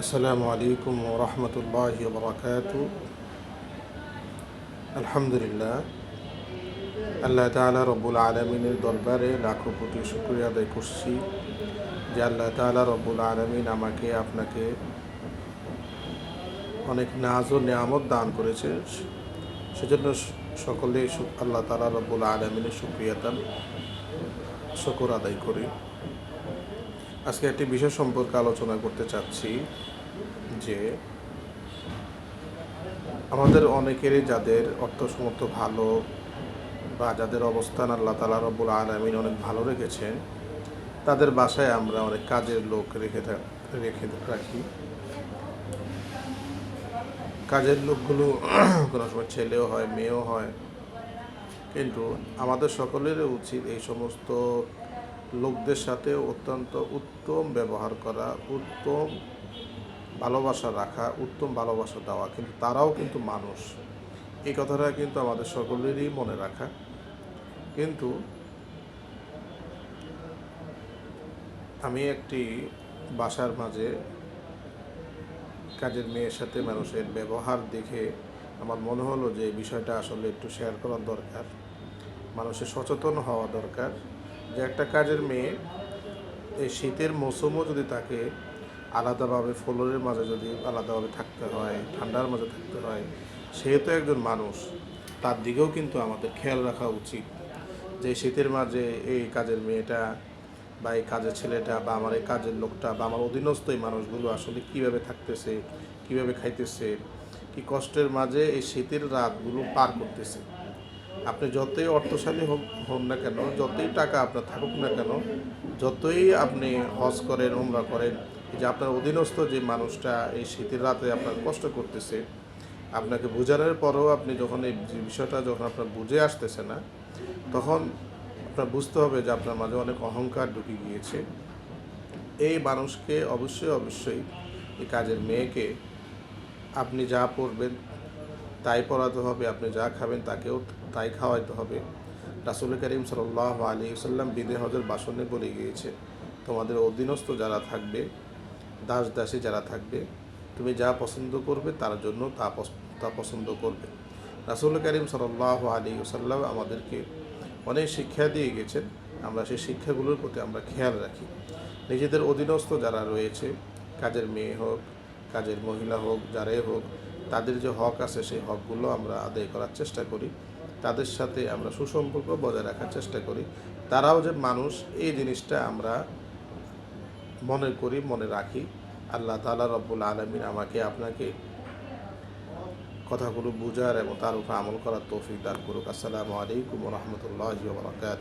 আসসালামু আলাইকুম রহমতুল্লাহ বরকাত। আলহামদুলিল্লাহ। আল্লাহ তালা রব্বুল আলমিনের দরবারে লাখো কোটি শুক্রিয়া আদায় করছি যে আল্লাহ তালা রব্বুল আলমিন আমাকে আপনাকে অনেক নাজ ও নিয়ামত দান করেছে। সেজন্য সকলে আল্লাহ তালা রব্বুল আলমিনের শুক্রিয়া দান, শকর আদায় করি। আজকে একটি বিষয় সম্পর্কে আলোচনা করতে চাচ্ছি যে আমাদের অনেকেরই যাদের অর্থ সমর্থ ভালো বা যাদের অবস্থান আল্লাহ তালা রব্বুল আলমিন অনেক ভালো রেখেছেন, তাদের বাসায় আমরা অনেক কাজের লোক রেখে রেখে রাখি। কাজের লোকগুলো কোনো সময় ছেলেও হয়, মেয়েও হয়, কিন্তু আমাদের সকলেরই উচিত এই সমস্ত লোকদের সাথে অত্যন্ত উত্তম ব্যবহার করা, উত্তম ভালোবাসা রাখা, উত্তম ভালোবাসা দেওয়া। কিন্তু তারাও কিন্তু মানুষ। এই কথাটা কিন্তু আমাদের সকলেরই মনে রাখা। কিন্তু আমি একটি বাসার মাঝে কাজের মেয়ের সাথে মানুষের ব্যবহার দেখে আমার মনে হলো যে বিষয়টা আসলে একটু শেয়ার করার দরকার। মানুষের সচেতন হওয়া দরকার। যে একটা কাজের মেয়ে, এই শীতের মৌসুমও যদি তাকে আলাদাভাবে ফ্লোরের মাঝে যদি আলাদাভাবে থাকতে হয়, ঠান্ডার মাঝে থাকতে হয়, সেহেতু একজন মানুষ, তার দিকেও কিন্তু আমাদের খেয়াল রাখা উচিত যে শীতের মাঝে এই কাজের মেয়েটা বা এই কাজের ছেলেটা বা আমার এই কাজের লোকটা বা আমার অধীনস্থ এই মানুষগুলো আসলে কীভাবে থাকতেছে, কীভাবে খাইতেছে, কি কষ্টের মাঝে এই শীতের রাতগুলো পার করতেছে। আপনি যতই অর্থশালী হোক, হন না কেন, যতই টাকা আপনার থাকুক না কেন, যতই আপনি হজ করেন, উমরা করেন যে আপনার অধীনস্থ যে মানুষটা এই শীতের রাতে আপনার কষ্ট করতেছে, আপনাকে বোঝানোর পরেও আপনি যখন এই বিষয়টা যখন আপনার বুঝে আসতেছে না, তখন আপনার বুঝতে হবে যে আপনার মাঝে অনেক অহংকার ঢুকে গিয়েছে। এই মানুষকে অবশ্যই অবশ্যই এই কাজের মেয়েকে আপনি যা পড়বেন তাই পড়াতে হবে, আপনি যা খাবেন, তাকেও তাই খাওয়াইতে হবে। রাসুল করিম সাল্লাহ আলী সাল্লাম বিদে হজের বাসনে বলে গিয়েছে, তোমাদের অধীনস্থ যারা থাকবে দাস দাসী যারা থাকবে, তুমি যা পছন্দ করবে তার জন্য তা তা পছন্দ করবে। রাসুল করিম সাল্লাহ আলী সাল্লাম আমাদেরকে অনেক শিক্ষা দিয়ে গেছেন, আমরা সেই শিক্ষাগুলোর প্রতি আমরা খেয়াল রাখি। নিজেদের অধীনস্থ যারা রয়েছে, কাজের মেয়ে হোক, কাজের মহিলা হোক, যারাই হোক, তাদের যে হক আছে সেই হকগুলো আমরা আদায় করার চেষ্টা করি। তাদের সাথে আমরা সুসম্পর্ক বজায় রাখার চেষ্টা করি। তারাও যে মানুষ, এই জিনিসটা আমরা মনে করি, মনে রাখি। আল্লাহ তালা রব্বুল আলমিন আমাকে আপনাকে কথাগুলো বুঝার এবং তার উপর আমল করার তৌফিক দান করুক। আসসালামু আলাইকুম রহমতুল্লাহ বরকাত